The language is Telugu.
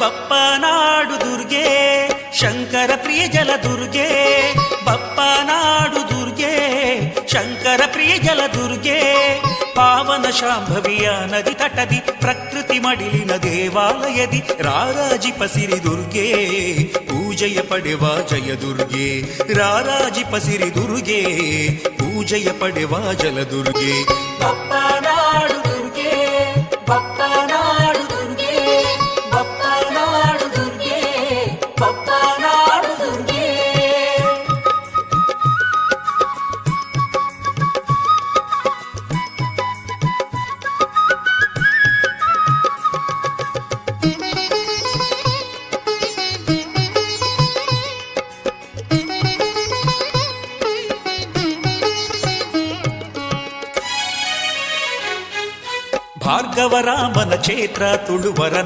బప్పనాడు దుర్గే శంకర ప్రియ జల దుర్గే బప్పనాడు దుర్గే శంకర ప్రియ జల దుర్గే. పావన శాంభవియ నది తటది ప్రకృతి మడిలిన దేవాలయది. రారాజి పసిరి దుర్గే పూజయ పడెవా జయ దుర్గే. రారాజి పసిరి దుర్గే పూజయ పడెవా జల దుర్గే. భార్గవరామన క్షేత్ర తుಳುవರ